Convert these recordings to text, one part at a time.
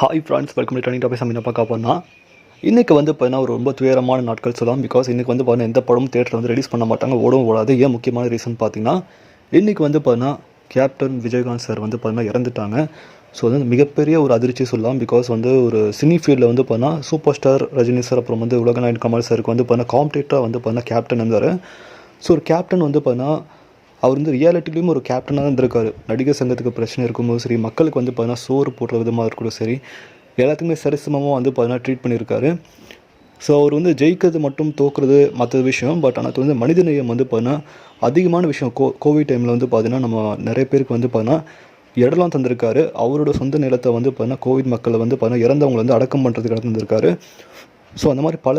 Hi friends welcome to turning topic நம்ம என்ன பார்க்க போனால் இன்றைக்கி வந்து பார்த்தீங்கன்னா ஒரு ரொம்ப துயரமான நாட்கள் சொல்லலாம். பிகாஸ் இன்றைக்கி வந்து பார்த்தீங்கன்னா எந்த படமும் தேட்டரில் வந்து ரிலீஸ் பண்ண மாட்டாங்க ஓடவும் ஓடாது. ஏன் முக்கியமான ரீசன் பார்த்தீங்கன்னா இன்றைக்கி வந்து பார்த்தீங்கன்னா கேப்டன் விஜயகாந்த் சார் வந்து பார்த்தீங்கன்னா இறந்துட்டாங்க. ஸோ வந்து மிகப்பெரிய ஒரு அதிர்ச்சி சொல்லலாம். பிகாஸ் வந்து ஒரு சினி ஃபீல்டில் வந்து பார்த்தீங்கன்னா சூப்பர் ஸ்டார் ரஜினி சார் அப்புறம் வந்து உலகநாயன் கமல் சாருக்கு வந்து பார்த்தீங்கன்னா காம்படேட்டராக வந்து பார்த்தீங்கன்னா கேப்டன் இருந்தார். ஸோ ஒரு கேப்டன் வந்து பார்த்தீங்கன்னா அவர் வந்து ரியாலிட்டிலையும் ஒரு கேப்டனாக தான் இருந்திருக்காரு. நடிகர் சங்கத்துக்கு பிரச்சனை இருக்கும்போது சரி மக்களுக்கு வந்து பார்த்தீங்கன்னா சோறு போடுற விதமாக இருக்கட்டும் சரி எல்லாத்துக்குமே சரிசமமாக வந்து பார்த்தீங்கன்னா ட்ரீட் பண்ணியிருக்காரு. ஸோ அவர் வந்து ஜெயிக்கிறது மட்டும் தோக்குறது மற்ற விஷயம் பட் ஆனால் வந்து மனிதநேயம் வந்து பார்த்தீங்கன்னா அதிகமான விஷயம். கோ கோவிட் டைமில் வந்து பார்த்தீங்கன்னா நம்ம நிறைய பேருக்கு வந்து பார்த்தீங்கன்னா இடம்லாம் தந்திருக்காரு. அவரோட சொந்த நிலத்தை வந்து பார்த்தீங்கன்னா கோவிட் மக்களை வந்து பார்த்தீங்கன்னா இறந்தவங்களை வந்து அடக்கம் பண்ணுறதுக்கு இடம் தந்திருக்காரு. ஸோ அந்த மாதிரி பல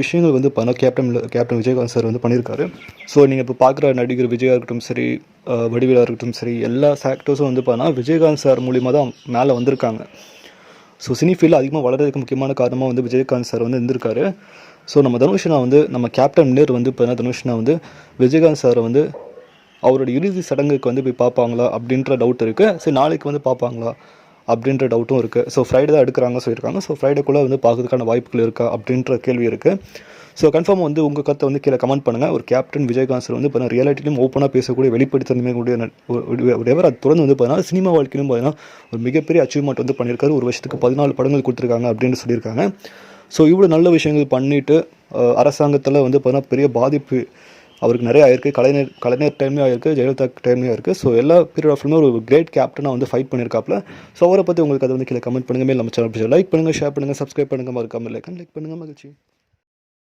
விஷயங்கள் வந்து பார்த்தா கேப்டன் கேப்டன் விஜயகாந்த் சார் வந்து பண்ணியிருக்காரு ஸோ நீங்கள் இப்போ பார்க்குற நடிகர் விஜயா இருக்கட்டும் சரி வடிவிலாக இருக்கட்டும் சரி எல்லா ஆக்டர்ஸும் வந்து பார்த்தா விஜயகாந்த் சார் மூலிமா தான் மேலே வந்திருக்காங்க. ஸோ சினி ஃபீல்டில் அதிகமாக வளர்றதுக்கு முக்கியமான காரணமாக வந்து விஜயகாந்த் சார் வந்து இருந்திருக்காரு. ஸோ நம்ம தனுஷ்னா வந்து நம்ம கேப்டன் நேர் வந்து இப்போ தனுஷ்னா வந்து விஜயகாந்த் சாரை வந்து அவரோட இறுதி சடங்குக்கு வந்து போய் பார்ப்பாங்களா அப்படின்ற டவுட் இருக்குது சரி நாளைக்கு வந்து பார்ப்பாங்களா? அப்படின்ற டவுட்டும் இருக்குது ஸோ ஃப்ரைடே தான் எடுக்கிறாங்க சொல்லியிருக்காங்க. ஸோ ஃப்ரைடேக்குள்ளே வந்து பார்க்கறதுக்கான வாய்ப்புகள் இருக்கா? அப்படின்ற கேள்வி இருக்குது ஸோ கன்ஃபார்ம் வந்து உங்கள் கருத்தை வந்து கீழே கமெண்ட் பண்ணுங்கள் ஒரு கேப்டன் விஜயகாந்த் சார் வந்து பார்த்தீங்கன்னா ரியாலிட்டிலையும் ஓப்பனாக பேசக்கூடிய வெளிப்படுத்தணுமே கூடிய எவர் அது தொடர்ந்து வந்து பார்த்தீங்கன்னா சினிமா வாழ்க்கையிலும் பார்த்தீங்கன்னா ஒரு மிகப்பெரிய அச்சீவ்மெண்ட் வந்து பண்ணியிருக்காரு. ஒரு வருஷத்துக்கு பதினாலு படங்கள் கொடுத்துருக்காங்க அப்படின்னு சொல்லியிருக்காங்க. ஸோ இவ்வளோ நல்ல விஷயங்கள் பண்ணிவிட்டு அரசாங்கத்தில் வந்து பார்த்தீங்கன்னா பெரிய பாதிப்பு அவருக்கு நிறைய ஆயிருக்கு. கலைஞர் கலைஞர் டைம்லேயும் ஆயிருக்கு. ஜெயலலிதா டைம்லேயும் இருக்குது ஸோ எல்லா பீரியட் ஆஃப்லுமே ஒரு கிரேட் கேப்டனாக வந்து ஃபைட் பண்ணியிருக்காப்ல ஸோ அவரை பற்றி உங்களுக்கு அதை வந்து கீழே கமெண்ட் பண்ணுங்கள் மேல் நம்ம சேனல் லைக் பண்ணுங்கள் ஷேர் பண்ணுங்கள் சப்ஸ்கிரைப் பண்ணுங்கள் மறக்காமல் லைக் லைக் பண்ணுங்கள் மகிழ்ச்சி.